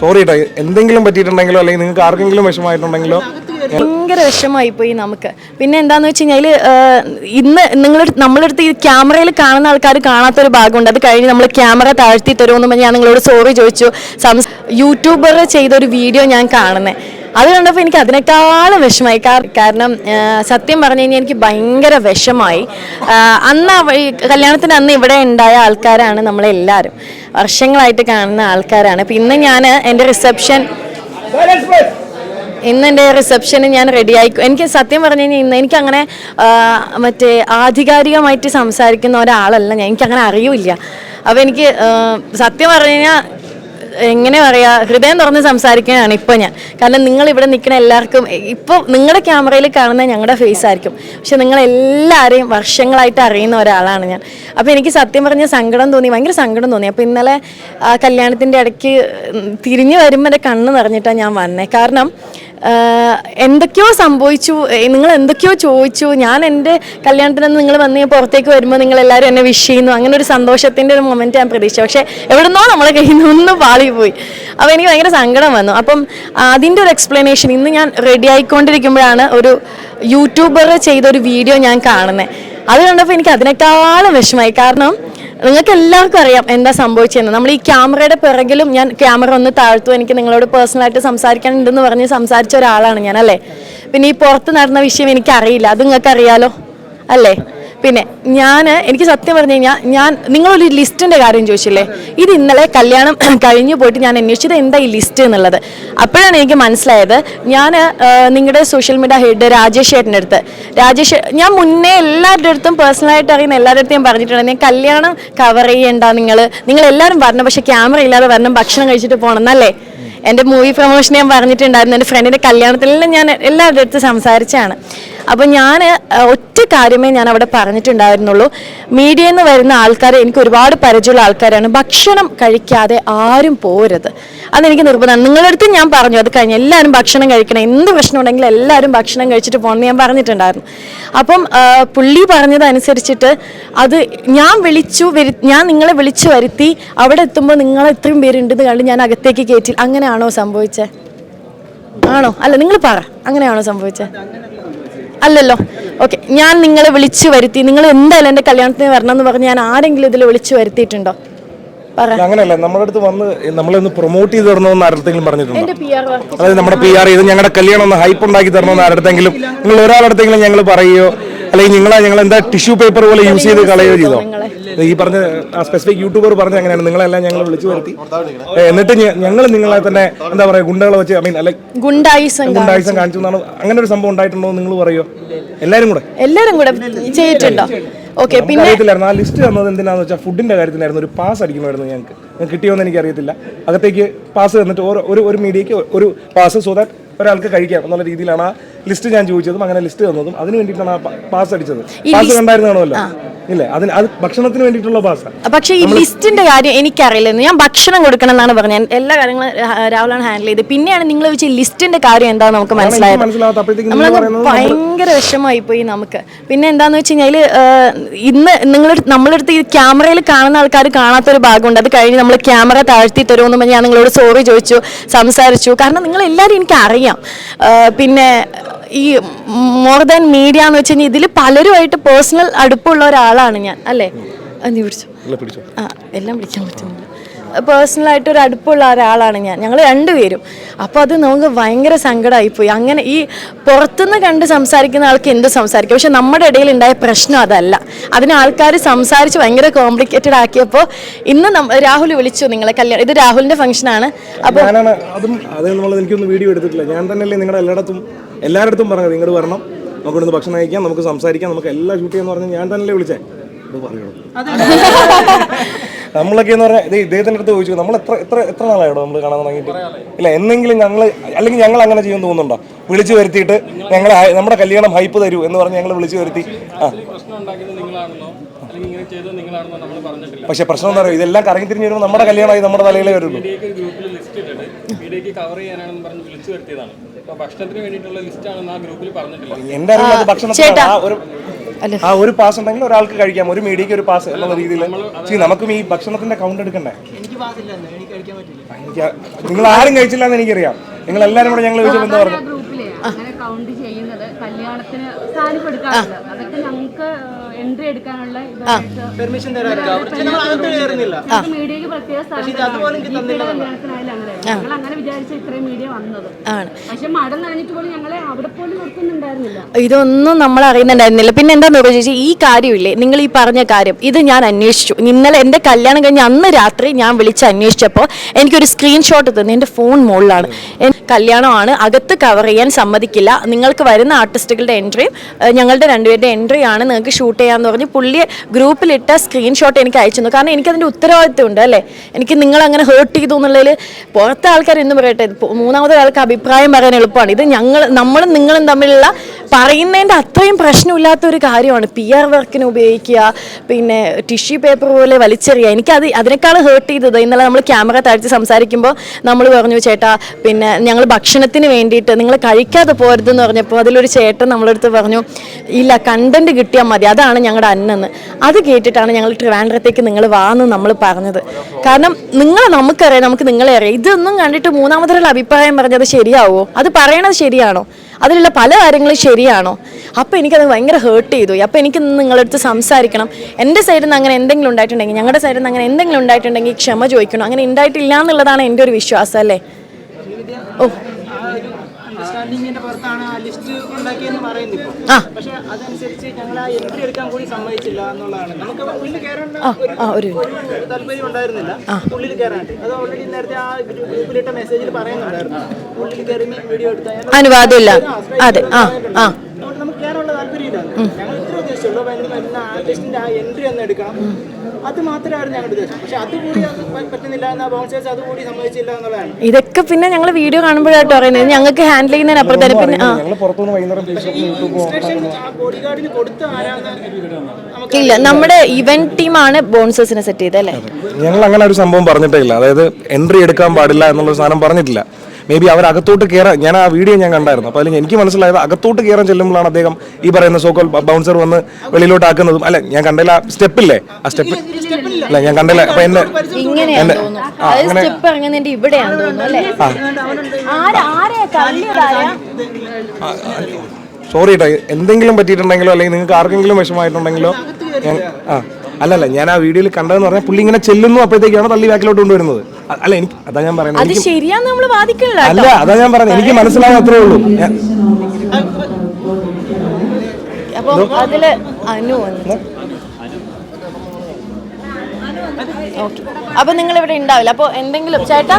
Sorry കേട്ടോ എന്തെങ്കിലും പറ്റിയിട്ടുണ്ടെങ്കിലോ അല്ലെങ്കിൽ നിങ്ങൾക്ക് ആർക്കെങ്കിലും വിഷമമായിട്ടുണ്ടെങ്കിലോ? ഭയങ്കര വിഷമായി പോയി നമുക്ക്. പിന്നെ എന്താന്ന് വെച്ച് കഴിഞ്ഞാൽ ഇന്ന് നിങ്ങൾ നമ്മളെടുത്ത് ഈ ക്യാമറയിൽ കാണുന്ന ആൾക്കാർ കാണാത്തൊരു ഭാഗമുണ്ട്. അത് കഴിഞ്ഞ് നമ്മൾ ക്യാമറ താഴ്ത്തി തരുമെന്ന് ഞാൻ നിങ്ങളോട് സോറി ചോദിച്ചു. യൂട്യൂബർ ചെയ്തൊരു വീഡിയോ ഞാൻ കാണുന്നത് അത് കണ്ടപ്പോൾ എനിക്ക് അതിനേക്കാളും വിഷമായി കാരണം സത്യം പറഞ്ഞു കഴിഞ്ഞാൽ എനിക്ക് ഭയങ്കര വിഷമായി അന്ന് കല്യാണത്തിന് അന്ന് ഇവിടെ ഉണ്ടായ ആൾക്കാരാണ് നമ്മളെല്ലാവരും വർഷങ്ങളായിട്ട് കാണുന്ന ആൾക്കാരാണ്. അപ്പം ഇന്ന് ഞാൻ എന്റെ റിസപ്ഷൻ ഇന്ന് എന്റെ റിസപ്ഷന് ഞാൻ റെഡി ആയി എനിക്ക് സത്യം പറഞ്ഞു കഴിഞ്ഞാൽ ഇന്ന് എനിക്കങ്ങനെ മറ്റേ ആധികാരികമായിട്ട് സംസാരിക്കുന്ന ഒരാളല്ല ഞാൻ. എനിക്ക് അങ്ങനെ അറിയില്ല. അപ്പോൾ എനിക്ക് സത്യം പറഞ്ഞു കഴിഞ്ഞാൽ എങ്ങനെ പറയാ ഹൃദയം തുറന്ന് സംസാരിക്കാനാണ് ഇപ്പൊ ഞാൻ. കാരണം നിങ്ങൾ ഇവിടെ നിൽക്കുന്ന എല്ലാവർക്കും ഇപ്പോൾ നിങ്ങളുടെ ക്യാമറയിൽ കാണുന്ന ഞങ്ങളുടെ ഫേസ് ആയിരിക്കും. പക്ഷെ നിങ്ങൾ എല്ലാവരെയും വർഷങ്ങളായിട്ട് അറിയുന്ന ഒരാളാണ് ഞാൻ. അപ്പോൾ എനിക്ക് സത്യം പറഞ്ഞ സങ്കടം തോന്നി ഭയങ്കര സങ്കടം തോന്നി. അപ്പോൾ ഇന്നലെ ആ കല്യാണത്തിന്റെ ഇടയ്ക്ക് തിരിഞ്ഞു വരുമ്പോൾ എന്റെ കണ്ണ് നിറഞ്ഞിട്ടാണ് ഞാൻ വന്നേ. കാരണം എന്തൊക്കെയോ സംഭവിച്ചു. നിങ്ങൾ എന്തൊക്കെയോ ചോദിച്ചു. ഞാൻ എന്റെ കല്യാണത്തിന് നിങ്ങൾ വന്ന് പുറത്തേക്ക് വരുമ്പോൾ നിങ്ങൾ എല്ലാവരും എന്നെ വിഷ് ചെയ്യുന്നു. അങ്ങനെ ഒരു സന്തോഷത്തിന്റെ ഒരു മൊമെന്റ് ഞാൻ പ്രതീക്ഷിച്ചു. പക്ഷേ എവിടുന്നോ നമ്മളെ കയ്യിൽ നിന്ന് ഒന്ന് പാളി പോയി. അപ്പോൾ എനിക്ക് ഭയങ്കര സങ്കടം വന്നു. അപ്പം അതിന്റെ ഒരു എക്സ്പ്ലനേഷൻ ഇന്ന് ഞാൻ റെഡി ആയിക്കൊണ്ടിരിക്കുമ്പോഴാണ് ഒരു യൂട്യൂബർ ചെയ്തൊരു വീഡിയോ ഞാൻ കാണുന്നത് അത് കണ്ടപ്പോൾ എനിക്ക് അതിനേക്കാളും വിഷമായി കാരണം നിങ്ങൾക്ക് എല്ലാവർക്കും അറിയാം എന്താ സംഭവിച്ചതെന്ന്. നമ്മൾ ഈ ക്യാമറയുടെ പിറകിലും ഞാൻ ക്യാമറ ഒന്ന് താഴ്ത്തു. എനിക്ക് നിങ്ങളോട് പേഴ്സണലായിട്ട് സംസാരിക്കാനുണ്ടെന്ന് പറഞ്ഞ് സംസാരിച്ച ഒരാളാണ് ഞാൻ അല്ലേ പിന്നെ ഈ പുറത്ത് നടന്ന വിഷയം എനിക്കറിയില്ല. അത് നിങ്ങൾക്ക് അറിയാലോ അല്ലേ? പിന്നെ ഞാൻ എനിക്ക് സത്യം പറഞ്ഞു കഴിഞ്ഞാൽ ഞാൻ നിങ്ങളൊരു ലിസ്റ്റിന്റെ കാര്യം ചോദിച്ചില്ലേ? ഇത് ഇന്നലെ കല്യാണം കഴിഞ്ഞു പോയിട്ട് ഞാൻ അന്വേഷിച്ചത് എന്താ ഈ ലിസ്റ്റ് എന്നുള്ളത്? അപ്പോഴാണ് എനിക്ക് മനസ്സിലായത് ഞാൻ നിങ്ങളുടെ സോഷ്യൽ മീഡിയ ഹെഡ് രാജേഷ് ചേട്ടന്റെ അടുത്ത്. രാജേഷ് ഞാൻ മുന്നേ എല്ലാവരുടെ അടുത്തും പേഴ്സണലായിട്ട് അറിയുന്ന എല്ലാവരുടെ അടുത്തും ഞാൻ പറഞ്ഞിട്ടുണ്ട് ഞാൻ കല്യാണം കവർ ചെയ്യണ്ട നിങ്ങൾ നിങ്ങൾ എല്ലാവരും പറഞ്ഞു പക്ഷേ ക്യാമറ ഇല്ലാതെ വരണം ഭക്ഷണം കഴിച്ചിട്ട് പോകണം എന്നല്ലേ? എന്റെ മൂവി പ്രൊമോഷൻ ഞാൻ പറഞ്ഞിട്ടുണ്ടായിരുന്നു എന്റെ ഫ്രണ്ടിന്റെ കല്യാണത്തിലെല്ലാം ഞാൻ എല്ലാവരുടെ അടുത്ത് സംസാരിച്ചാണ് അപ്പോൾ ഞാൻ ഒറ്റ കാര്യമേ ഞാൻ അവിടെ പറഞ്ഞിട്ടുണ്ടായിരുന്നുള്ളൂ. മീഡിയയിൽ നിന്ന് വരുന്ന ആൾക്കാർ എനിക്ക് ഒരുപാട് പരിചയമുള്ള ആൾക്കാരാണ്. ഭക്ഷണം കഴിക്കാതെ ആരും പോരുത്. അതെനിക്ക് നിർബന്ധമാണ്. നിങ്ങളുടെ അടുത്ത് ഞാൻ പറഞ്ഞു അത് കഴിഞ്ഞ് എല്ലാവരും ഭക്ഷണം കഴിക്കണം. എന്ത് പ്രശ്നം ഉണ്ടെങ്കിലും എല്ലാവരും ഭക്ഷണം കഴിച്ചിട്ട് പോകണമെന്ന് ഞാൻ പറഞ്ഞിട്ടുണ്ടായിരുന്നു. അപ്പം പുള്ളി പറഞ്ഞതനുസരിച്ചിട്ട് അത് ഞാൻ വിളിച്ചു വരു ഞാൻ നിങ്ങളെ വിളിച്ചു വരുത്തി അവിടെ എത്തുമ്പോൾ നിങ്ങൾ ഇത്രയും പേരുണ്ടെന്ന് കണ്ട് ഞാൻ അകത്തേക്ക് കയറ്റി അങ്ങനെയാണോ സംഭവിച്ചത് ആണോ? അല്ല നിങ്ങൾ പറ. അങ്ങനെയാണോ സംഭവിച്ചത് അല്ലല്ലോ. ഓക്കെ ഞാൻ നിങ്ങളെ വിളിച്ചു വരുത്തി. നിങ്ങൾ എന്തായാലും എന്റെ കല്യാണത്തിന് വരണം എന്ന് പറഞ്ഞ് ഞാൻ ആരെങ്കിലും ഇതിൽ വിളിച്ചു വരുത്തിയിട്ടുണ്ടോ? അങ്ങനെയല്ല. നമ്മുടെ അടുത്ത് വന്ന് നമ്മളൊന്ന് പ്രൊമോട്ട് ചെയ്ത് തരണമെന്ന് ആരുടെങ്കിലും പറഞ്ഞിട്ടുണ്ടോ? അതായത് നമ്മുടെ പി ആർ ചെയ്ത് ഞങ്ങളുടെ കല്യാണം ഒന്ന് ഹൈപ്പ് ഉണ്ടാക്കി തരണമെന്ന് ആരുടെങ്കിലും നിങ്ങൾ ഒരാളടുത്തെങ്കിലും ഞങ്ങൾ പറയുകയോ അല്ലെങ്കിൽ നിങ്ങളെ ഞങ്ങൾ എന്താ ടിഷ്യൂ പേപ്പർ പോലെ യൂസ് ചെയ്ത് കളയുകയോ ചെയ്തോ? ഈ പറഞ്ഞ സ്പെസിഫിക് യൂട്യൂബർ പറഞ്ഞ അങ്ങനെയാണ്. നിങ്ങളെല്ലാം ഞങ്ങൾ വിളിച്ചു വരുത്തി. എന്നിട്ട് ഞങ്ങൾ നിങ്ങളെ തന്നെ എന്താ പറയുക ഗുണ്ടകളെ വെച്ച് ഐ മീൻ അല്ലെ ഗുണ്ടായിസം ഗുണ്ടായിസം കാണിച്ചു. എന്നാണ്. അങ്ങനെ ഒരു സംഭവം ഉണ്ടായിട്ടുണ്ടോ നിങ്ങൾ പറയോ? എല്ലാരും കൂടെ? എല്ലാരും കൂടെ ചെയ്തിട്ടുണ്ടോ? ഓക്കെ പിന്നെ അറിയത്തില്ലായിരുന്നു. ആ ലിസ്റ്റ് തന്നത് എന്തിനാന്ന് വെച്ചാൽ ഫുഡിന്റെ കാര്യത്തിലായിരുന്നു. ഒരു പാസ് അടിക്കണമായിരുന്നു ഞങ്ങൾക്ക്. കിട്ടിയോന്ന് എനിക്ക് അറിയത്തില്ല അകത്തേക്ക് പാസ് തന്നിട്ട് ഒരു ഒരു മീഡിയക്ക് ഒരു പാസ് സോ ദാറ്റ് ഒരാൾക്ക് കഴിക്കാം എന്നുള്ള രീതിയിലാണ് ആ ലിസ്റ്റ് ഞാൻ ചോദിച്ചതും അങ്ങനെ ലിസ്റ്റ് തന്നതും അതിന് വേണ്ടിയിട്ടാണ് ആ പാസ് അടിച്ചത്. പാസ് കണ്ടായിരുന്നാണല്ലോ ഇല്ല? അതിന് അത് ഭക്ഷണത്തിന് വേണ്ടിയിട്ടുള്ള പാസ് പക്ഷേ ഈ ലിസ്റ്റിന്റെ കാര്യം എനിക്കറിയില്ലായിരുന്നു. ഞാൻ ഭക്ഷണം കൊടുക്കണം എന്നാണ് പറഞ്ഞത്. എല്ലാ കാര്യങ്ങളും രാവിലാണ് രാഹുലാണ് ഹാൻഡിൽ ചെയ്ത് പിന്നെയാണ് നിങ്ങൾ വെച്ച് ലിസ്റ്റിന്റെ കാര്യം എന്താന്ന് നമുക്ക് മനസ്സിലായത്. ഭയങ്കര വിഷമമായി പോയി നമുക്ക്. പിന്നെ എന്താന്ന് വെച്ച് കഴിഞ്ഞാൽ ഇന്ന് നിങ്ങൾ നമ്മളെടുത്ത് ഈ ക്യാമറയിൽ കാണുന്ന ആൾക്കാർ കാണാത്തൊരു ഭാഗമുണ്ട്. അത് കഴിഞ്ഞ് നമ്മൾ ക്യാമറ താഴ്ത്തി തരുമെന്ന് പറഞ്ഞ് ഞാൻ നിങ്ങളോട് സോറി ചോദിച്ചു സംസാരിച്ചു. കാരണം നിങ്ങൾ എല്ലാവരും എനിക്ക് അറിയാം പിന്നെ ഈ മോർ ദാൻ മീഡിയ എന്ന് വെച്ച് കഴിഞ്ഞാൽ ഇതിൽ പലരുമായിട്ട് പേഴ്സണൽ അടുപ്പമുള്ള ഒരാളാണ് ഞാൻ അല്ലേ? നീ പിടിച്ചു? ആ എല്ലാം പിടിക്കാൻ പറ്റുന്നില്ല പേഴ്സണലായിട്ട് ഒരു അടുപ്പമുള്ള ഒരാളാണ് ഞാൻ. ഞങ്ങൾ രണ്ടുപേരും. അപ്പോൾ അത് നമുക്ക് ഭയങ്കര സങ്കടമായിപ്പോയി അങ്ങനെ ഈ പുറത്തുനിന്ന് കണ്ട് സംസാരിക്കുന്ന ആൾക്ക് എന്ത് സംസാരിക്കും? പക്ഷെ നമ്മുടെ ഇടയിൽ ഉണ്ടായ പ്രശ്നം അതല്ല. അതിന് ആൾക്കാർ സംസാരിച്ച് ഭയങ്കര കോംപ്ലിക്കേറ്റഡ് ആക്കിയപ്പോൾ ഇന്ന് രാഹുൽ വിളിച്ചു നിങ്ങളെ കല്യാണം ഇത് രാഹുലിന്റെ ഫംഗ്ഷനാണ് അപ്പോൾ വീഡിയോ എടുത്തിട്ടില്ല. ഞാൻ തന്നെയല്ലേ നിങ്ങളുടെ എല്ലായിടത്തും എല്ലായിടത്തും പറഞ്ഞത്. ഇങ്ങോട്ട് വരണം. നമുക്ക് ഇവിടുന്ന് ഭക്ഷണം കഴിക്കാം നമുക്ക് സംസാരിക്കാം നമുക്ക് എല്ലാം ഷൂട്ട് ചെയ്യാന്ന് പറഞ്ഞ് ഞാൻ തന്നെ വിളിച്ചേ? ഇത് പറയണം നമ്മളൊക്കെ എന്ന് പറഞ്ഞാൽ ഇത് ഇദ്ദേഹത്തിന്റെ അടുത്ത് ചോദിച്ചു നമ്മൾ എത്ര എത്ര എത്ര നാളായിടോ നമ്മൾ കാണാൻ തുടങ്ങിയിട്ട്? ഇല്ല എന്നെങ്കിലും ഞങ്ങൾ അല്ലെങ്കിൽ ഞങ്ങൾ അങ്ങനെ ചെയ്യുമെന്ന് തോന്നുന്നുണ്ടോ? വിളിച്ചു വരുത്തിയിട്ട് ഞങ്ങൾ നമ്മുടെ കല്യാണം ഹൈപ്പ് തരൂ എന്ന് പറഞ്ഞ് ഞങ്ങൾ വിളിച്ചു വരുത്തി. ആ. പ്രശ്നം ഉണ്ടാക്കിയത് നിങ്ങളാണെന്നോ? അല്ലെങ്കിൽ ഇങ്ങനെ ചെയ്തത് നിങ്ങളാണെന്നോ നമ്മൾ പറഞ്ഞിട്ടില്ല. പക്ഷെ പ്രശ്നം എന്താ പറയുക ഇതെല്ലാം കറങ്ങി തിരിഞ്ഞു വരുമ്പോൾ നമ്മുടെ കല്യാണമായി നമ്മുടെ തലയിലേ വരുള്ളൂ. മീഡിയക്ക് മീഡിയക്ക് കവർ ചെയ്യാനാണെന്ന് പറഞ്ഞ് വിളിച്ചു വരുത്തിയതാണ്. അപ്പോൾ ഭക്ഷണത്തിന് വേണ്ടിയിട്ടുള്ള ലിസ്റ്റ് ആണെന്ന് ആ ഗ്രൂപ്പിൽ പറഞ്ഞിട്ടില്ല. എന്റെ അറിവിൽ അത് ഭക്ഷണത്തിന് ആ ഒരു ആ ഒരു പാസ് ഉണ്ടെങ്കിൽ ഒരാൾക്ക് കഴിക്കാം. ഒരു മീഡിയക്ക് ഒരു പാസ് എന്നുള്ള രീതിയിൽ. നമുക്കും ഈ ഭക്ഷണത്തിന്റെ കൗണ്ട് എടുക്കണ്ടേ? എനിക്ക് നിങ്ങൾ ആരും കഴിച്ചില്ല എന്ന് എനിക്കറിയാം. നിങ്ങൾ എല്ലാവരും കൂടെ ഞങ്ങൾ ചോദിച്ചപ്പോൾ എന്താ പറഞ്ഞു ഗ്രൂപ്പിലെ അങ്ങനെ കൗണ്ട് ചെയ്യുന്നത് കല്യാണത്തിന് സാരി എടുക്കാറുണ്ട്. അതൊക്കെ ഞങ്ങൾക്ക് എൻട്രി എടുക്കാനുള്ള പെർമിഷൻ മീഡിയയ്ക്ക് പ്രത്യേക സ്ഥലം അതുപോലെ എനിക്ക് തന്നില്ല. കല്യാണത്തിനായാലും അങ്ങനെ ഞങ്ങൾ അങ്ങനെ വിചാരിച്ച ഇത്രയും മീഡിയ വന്നത്. ആണ്. പക്ഷെ മഴ നനഞ്ഞിട്ട് പോലും ഞങ്ങളെ അവിടെ പോലും നിർത്തുന്നുണ്ടായിരുന്നില്ല ഇതൊന്നും നമ്മൾ അറിയുന്നുണ്ടായിരുന്നില്ല. പിന്നെ എന്താ നോക്കുക ചേച്ചി ഈ കാര്യമില്ലേ? നിങ്ങൾ ഈ പറഞ്ഞ കാര്യം ഇത് ഞാൻ അന്വേഷിച്ചു. ഇന്നലെ എന്റെ കല്യാണം കഴിഞ്ഞ് അന്ന് രാത്രി ഞാൻ വിളിച്ച് അന്വേഷിച്ചപ്പോൾ എനിക്കൊരു സ്ക്രീൻഷോട്ട് തന്നു. എന്റെ ഫോൺ മുകളിലാണ്. കല്യാണമാണ്. അകത്ത് കവർ ചെയ്യാൻ സമ്മതിക്കില്ല. നിങ്ങൾക്ക് വരുന്ന ആർട്ടിസ്റ്റുകളുടെ എൻട്രിയും ഞങ്ങളുടെ രണ്ടുപേരുടെ എൻട്രിയാണ് നിങ്ങൾക്ക് ഷൂട്ട് ചെയ്യാന്ന് പറഞ്ഞ് പുള്ളി ഗ്രൂപ്പിലിട്ട സ്ക്രീൻഷോട്ട് എനിക്ക് അയച്ചു തന്നു കാരണം എനിക്കതിന്റെ ഉത്തരവാദിത്വം ഉണ്ട് അല്ലേ? എനിക്ക് നിങ്ങൾ അങ്ങനെ ഹേർട്ട് ചെയ്തു എന്നുള്ളതിൽ പുറത്തെ ആൾക്കാർ എന്ന് പറയട്ടെ ആൾക്ക് അഭിപ്രായം പറയാൻ എളുപ്പമാണ്. ഇത് ഞങ്ങൾ നമ്മളും നിങ്ങളും തമ്മിലുള്ള പറയുന്നതിന്റെ അത്രയും പ്രശ്നമില്ലാത്ത ഒരു കാര്യമാണ് പി ആർ വർക്കിന് ഉപയോഗിക്കുക പിന്നെ ടിഷ്യൂ പേപ്പർ പോലെ വലിച്ചെറിയുക. എനിക്കത് അതിനേക്കാൾ ഹേർട്ട് ചെയ്തത് ഇന്നലെ നമ്മൾ ക്യാമറ താഴ്ത്തി സംസാരിക്കുമ്പോൾ നമ്മൾ പറഞ്ഞു ചേട്ടാ പിന്നെ ഞങ്ങൾ ഭക്ഷണത്തിന് വേണ്ടിയിട്ട് നിങ്ങൾ കഴിക്കാതെ പോരുതെന്ന് പറഞ്ഞപ്പോൾ അതിലൊരു ചേട്ടൻ നമ്മളടുത്ത് പറഞ്ഞു ഇല്ല കണ്ടന്റ് കിട്ടിയാൽ മതി. അതാണ് ഞങ്ങളുടെ അന്നെന്ന്. അത് കേട്ടിട്ടാണ് ഞങ്ങൾ ട്രിവാൻഡ്രത്തേക്ക് നിങ്ങൾ വാന്ന് നമ്മൾ പറഞ്ഞത്. കാരണം നിങ്ങൾ നമുക്കറിയാം നമുക്ക് നിങ്ങളെ അറിയാം. ഇതൊന്നും കണ്ടിട്ട് മൂന്നാമതൊരാൾ അഭിപ്രായം പറഞ്ഞത് ശരിയാവോ? അത് പറയണത് ശരിയാണോ? അതിലുള്ള പല കാര്യങ്ങളും ശരിയാണോ? അപ്പോൾ എനിക്കത് ഭയങ്കര ഹേർട്ട് ചെയ്തു. അപ്പോൾ എനിക്ക് നിങ്ങളടുത്ത് സംസാരിക്കണം. എന്റെ സൈഡിൽ നിന്ന് അങ്ങനെ എന്തെങ്കിലും ഉണ്ടായിട്ടുണ്ടെങ്കിൽ ഞങ്ങളുടെ സൈഡിൽ നിന്ന് അങ്ങനെ എന്തെങ്കിലും ഉണ്ടായിട്ടുണ്ടെങ്കിൽ ക്ഷമ ചോദിക്കണം? അങ്ങനെ ഉണ്ടായിട്ടില്ല എന്നുള്ളതാണ് എന്റെ ഒരു വിശ്വാസം അല്ലേ? ഓ. അണ്ടർസ്റ്റാൻഡിങ്ങിന്റെ പുറത്താണ് ആ ലിസ്റ്റ് ഉണ്ടാക്കിയെന്ന് പറയുന്നത് ഇപ്പോൾ പക്ഷെ അതനുസരിച്ച് ഞങ്ങൾ ആ എൻട്രി എടുക്കാൻ കൂടി സമ്മതിച്ചില്ല എന്നുള്ളതാണ്. നമുക്ക് ഉള്ളിൽ കയറേണ്ട ഒരു- താല്പര്യം ഉണ്ടായിരുന്നില്ല. ഉള്ളിൽ അത് ഓൾറെഡി നേരത്തെ ആ ഗ്രൂപ്പിലിട്ട മെസ്സേജിൽ പറയുന്നുണ്ടായിരുന്നു. ഉള്ളിൽ കയറി വീഡിയോ എടുത്താൽ അനുവാദമില്ല. അതെ ആ ആ. ഇത് നമുക്ക് കയറാനുള്ള താല്പര്യമില്ല ഞങ്ങൾ ഇത്ര ഉദ്ദേശിച്ചുള്ളൂ. വരുന്ന വരുന്ന ആർട്ടിസ്റ്റിന്റെ ആ എൻട്രി ഒന്ന് എടുക്കണം. അത് മാത്രമായിരുന്നു ഞങ്ങളുടെ ഉദ്ദേശം പക്ഷെ അത് പറ്റുന്നില്ല എന്ന ബൗൺസേഴ്സ് അതുകൂടി സമ്മതിച്ചില്ല എന്നുള്ളതാണ്. ഇതൊക്കെ പിന്നെ ഞങ്ങൾ വീഡിയോ കാണുമ്പോഴായിട്ട് പറയുന്നത് ഞങ്ങൾക്ക് ഹാൻഡിൽ ചെയ്യുന്നതിന് അപ്പുറത്തേക്ക് പിന്നെ ആ. ഇല്ല നമ്മുടെ ഇവന്റ് ടീമാണ് ബോൺസേഴ്സിനെ സെറ്റ് ചെയ്തല്ലേ അല്ലേ? ഞങ്ങൾ അങ്ങനെ ഒരു സംഭവം പറഞ്ഞിട്ടേ ഇല്ല. അതായത് എൻട്രി എടുക്കാൻ പാടില്ല എന്നുള്ള സാധനം പറഞ്ഞിട്ടില്ല. മേ ബി അവർ അകത്തോട്ട് കയറാൻ ഞാൻ ആ വീഡിയോ ഞാൻ കണ്ടായിരുന്നു. അപ്പോൾ അതിൽ എനിക്ക് മനസ്സിലായത് അകത്തോട്ട് കയറാൻ ചെല്ലുമ്പോഴാണ് അദ്ദേഹം ഈ പറയുന്ന സോക്കോൾ ബൗൺസർ വന്ന് വെളിയിലോട്ട് ആക്കുന്നതും അല്ല ഞാൻ കണ്ടില്ല ആ സ്റ്റെപ്പില്ലേ? ആ സ്റ്റെപ്പ്. അല്ല ഞാൻ കണ്ടില്ല. അപ്പൊ എന്നെ എന്റെ തള്ളിയതാരാ സോറി കേട്ടോ എന്തെങ്കിലും പറ്റിയിട്ടുണ്ടെങ്കിലോ അല്ലെങ്കിൽ നിങ്ങൾക്ക് ആർക്കെങ്കിലും വിഷമമായിട്ടുണ്ടെങ്കിലോ ഞാൻ ആ. അല്ലല്ല ഞാൻ ആ വീഡിയോയിൽ കണ്ടതെന്ന് പറഞ്ഞാൽ പുള്ളി ഇങ്ങനെ ചെല്ലുന്നു അപ്പോഴത്തേക്കാണ് തള്ളി ബാക്കിലോട്ട് കൊണ്ടുവരുന്നത്. അല്ല എനിക്ക് അതാ ഞാൻ പറയുന്നത്. അത് ശരിയാന്ന് നമ്മൾ വാദിക്കണില്ല അല്ല അതാ ഞാൻ പറയുന്നത്. എനിക്ക് മനസ്സിലാവും അത്രേ ഉള്ളൂ അപ്പോൾ അപ്പൊ അതിൽ അനു വന്നു. ഓക്കെ. അപ്പൊ നിങ്ങൾ ഇവിടെ ഉണ്ടാവില്ല. അപ്പോൾ എന്തെങ്കിലും ചേട്ടാ?